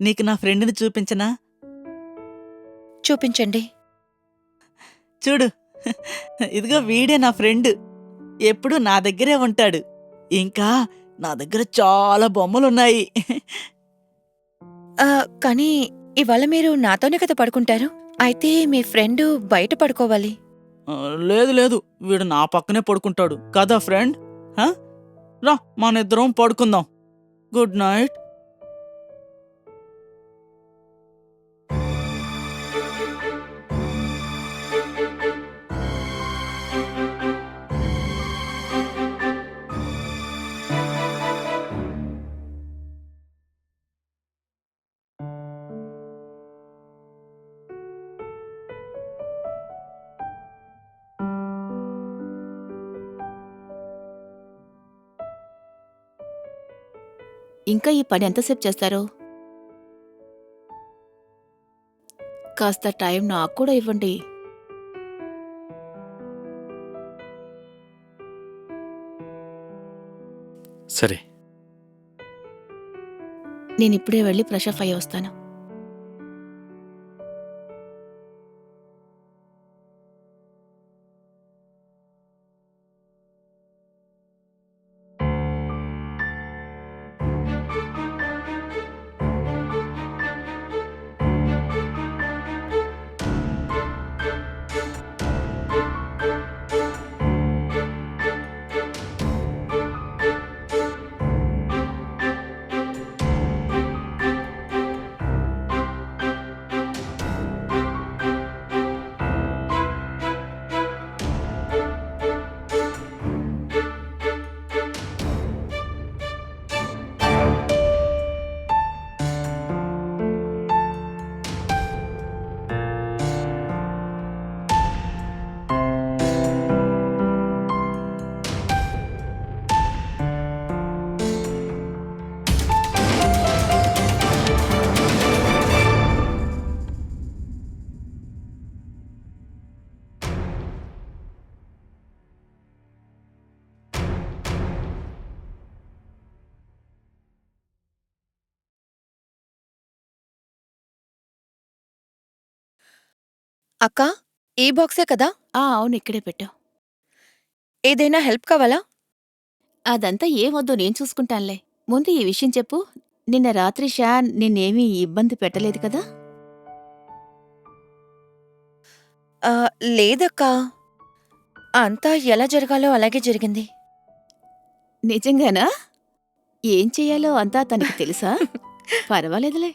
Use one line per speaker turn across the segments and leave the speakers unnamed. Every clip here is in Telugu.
నీకు నా ఫ్రెండ్ని చూపించనా?
చూపించండి.
చూడు. ఇదిగో వీడే నా ఫ్రెండ్. ఎప్పుడు నా దగ్గరే ఉంటాడు. ఇంకా నా దగ్గర చాలా బొమ్మలున్నాయి.
కానీ ఇవాళ మీరు నాతోనే కదా పడుకుంటారు? అయితే మీ ఫ్రెండ్ బయట పడుకోవాలి.
లేదు లేదు. వీడు నా పక్కనే పడుకుంటాడు. కదా ఫ్రెండ్? రా మన ఇద్దరం పడుకుందాం. Good night.
ఇంకా ఈ పని ఎంతసేపు చేస్తారు? కాస్త టైం నాకు కూడా ఇవ్వండి.
సరే.
నేను ఇప్పుడే వెళ్ళి ఫ్రెష్ అప్ అయ్యి వస్తాను.
అక్క ఈ బాక్సే కదా?
ఆ అవును ఇక్కడే పెట్టావు
ఏదైనా హెల్ప్ కావాలా?
అదంతా ఏమొద్దు నేను చూసుకుంటానులే. ముందు ఈ విషయం చెప్పు. నిన్న రాత్రి షా నిన్నేమీ ఇబ్బంది పెట్టలేదు కదా?
ఆ, లేదక్కా. అంతా ఎలా జరగాలో అలాగే జరిగింది.
నిజంగానా? ఏం చెయ్యాలో అంతా తనకి తెలుసా? పర్వాలేదులే.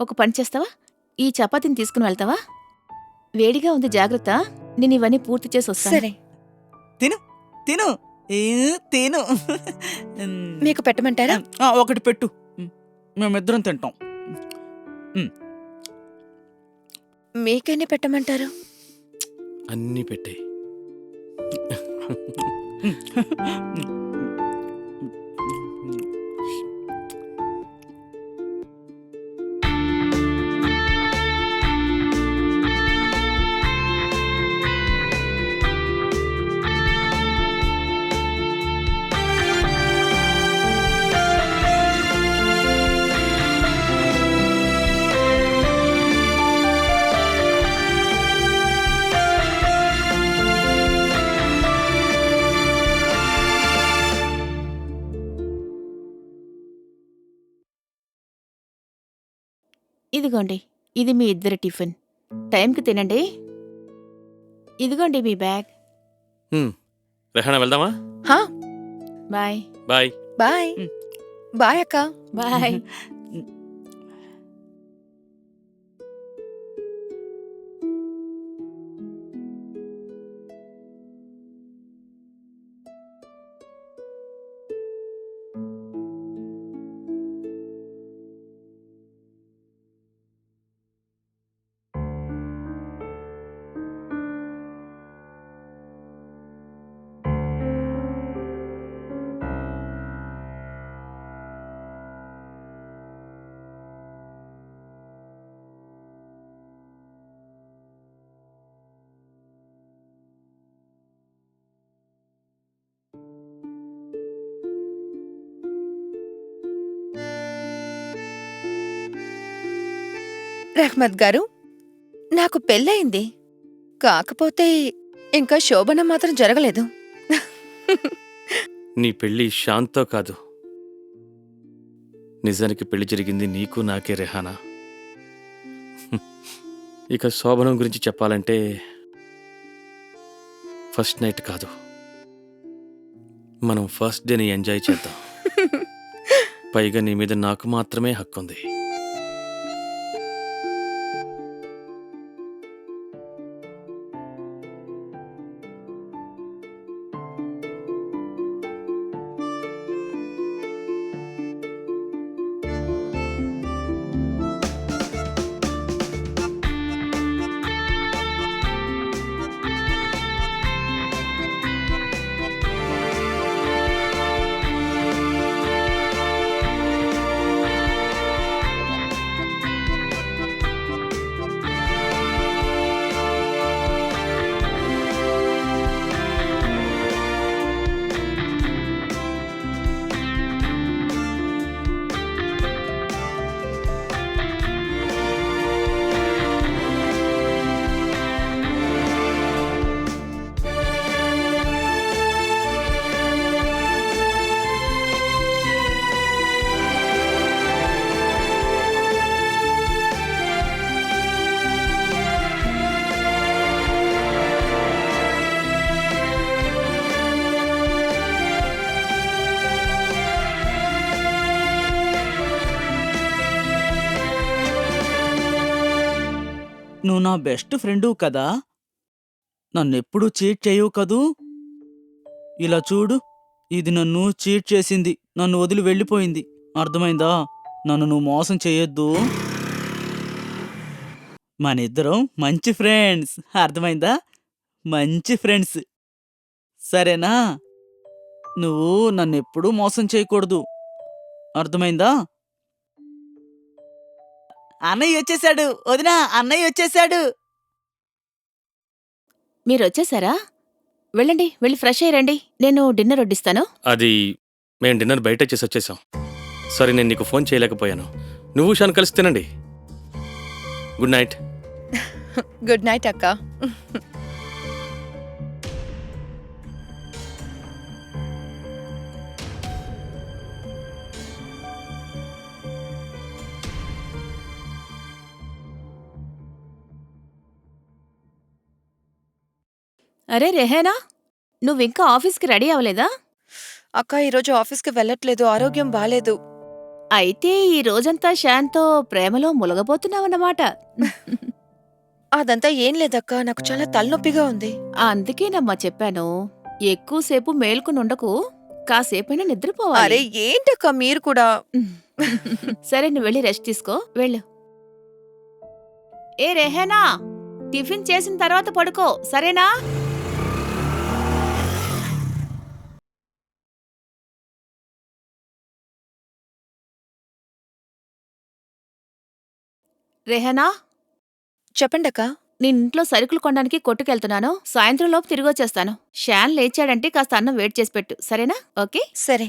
ఒక పని చేస్తావా? ఈ చపాతీని తీసుకుని వెళ్తావా? వేడిగా ఉంది జాగ్రత్త. నేను ఇవన్నీ పూర్తి చేసి వస్తాను.
సరే.
తిను ఏ, తిను.
మీకు పెట్టమంటారా?
ఆ, ఒకటి పెట్టు. ఉమ్, మేమిద్దరం తింటాం.
మీకెన్ని పెట్టమంటారు?
అన్నీ పెట్టే.
ఇదిగోండి ఇది మీ ఇద్దరి టిఫిన్. టైంకి తినండి. ఇదిగోండి మీ బ్యాగ్.
రెహానా వెళ్దామా?
హా.
బాయ్.
బాయ్.
బాయ్. బాయ్ అక్క.
బాయ్.
రహ్మత్ గారు నాకు పెళ్ళయింది. కాకపోతే ఇంకా శోభనం మాత్రం జరగలేదు.
నీ పెళ్ళి శాంతో కాదు. నిజానికి పెళ్ళి జరిగింది నీకు నాకే రెహానా? ఇక శోభనం గురించి చెప్పాలంటే ఫస్ట్ నైట్ కాదు. మనం ఫస్ట్ డేని ఎంజాయ్ చేద్దాం. పైగా నీ మీద నాకు మాత్రమే హక్కు ఉంది
నువ్వు నా బెస్ట్ ఫ్రెండు కదా? నన్నెప్పుడు చీట్ చేయవు కదూ? ఇలా చూడు ఇది నన్ను చీట్ చేసింది నన్ను వదిలి వెళ్ళిపోయింది. అర్థమైందా? నన్ను నువ్వు మోసం చేయొద్దు. మనిద్దరం మంచి ఫ్రెండ్స్. అర్థమైందా? మంచి ఫ్రెండ్స్. సరేనా? నువ్వు నన్ను ఎప్పుడూ మోసం చేయకూడదు. అర్థమైందా? అన్నయ్య వచ్చేసాడు. వదినా అన్నయ్య వచ్చేసాడు.
మీరు వచ్చేసారా వెళ్ళండి వెళ్ళి ఫ్రెష్ అయ్యారండి నేను డిన్నర్ వడ్డిస్తాను.
అది మేము డిన్నర్ బయట చేసి వచ్చేసాం. సరే నేను నీకు ఫోన్ చేయలేకపోయాను. నువ్వు షాన్ కలిసి తినండి. Good night.
గుడ్ నైట్ అక్క.
అరే రెహేనా నువ్వింకా ఆఫీస్కి రెడీ అవ్వలేదా?
అక్క ఈరోజు ఆఫీస్కి వెళ్ళట్లేదు ఆరోగ్యం బాలేదు.
అయితే ఈ రోజంతా షాన్తో ప్రేమలో ములగబోతున్నావన్నమాట.
అదంతా ఏం లేదక్క నాకు చాలా తలనొప్పిగా ఉంది.
అందుకేనమ్మా చెప్పాను ఎక్కువసేపు మేల్కొని ఉండకు కాసేపైనా
అరే
నిద్రపోవాలి
ఏంటక్క మీరు కూడా?
సరే నువ్వు వెళ్ళి రెస్ట్ తీసుకో వెళ్ళు. ఏ రెహేనా టిఫిన్ చేసిన తర్వాత పడుకో సరేనా? రెహనా?
చెప్పండి అక్క
నేను ఇంట్లో సరుకులు కొనడానికి కొట్టుకెళ్తున్నాను సాయంత్రం లోపు తిరిగి వచ్చేస్తాను షాన్ లేచాడంటే కాస్త అన్నం వెయిట్ చేసి పెట్టు సరేనా? ఓకే?
సరే.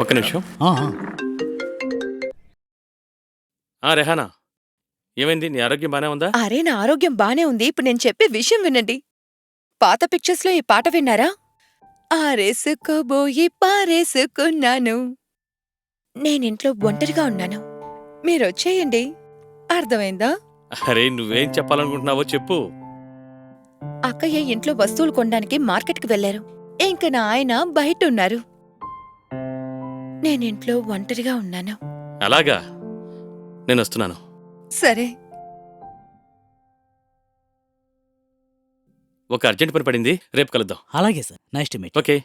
ఒక్క నిమిషం.
ఆ,
రెహానా ఏమైంది? నీ ఆరోగ్యం బానే ఉందా?
అరే నా ఆరోగ్యం బానే ఉంది. ఇప్పుడు నేను చెప్పే విషయం వినండి. పాత పిక్చర్స్లో ఈ పాట విన్నారా? ఆరేసుకోబోయి పారేసుకున్నాను. నేనింట్లో ఒంటరిగా ఉన్నాను. మీరొచ్చేయండి అర్థమైందా?
అరే నువ్వేం చెప్పాలనుకుంటున్నావో చెప్పు.
అక్కయ్య ఇంట్లో వస్తువులు కొనడానికి మార్కెట్కి వెళ్ళారు ఇంక నా ఆయన బయట ఉన్నారు. నేనింట్లో ఒంటరిగా ఉన్నాను.
అలాగా? నేను వస్తున్నాను.
సరే.
ఒక అర్జెంట్ పని పడింది. రేపు కలుద్దాం.
అలాగే sir. Nice to meet
okay.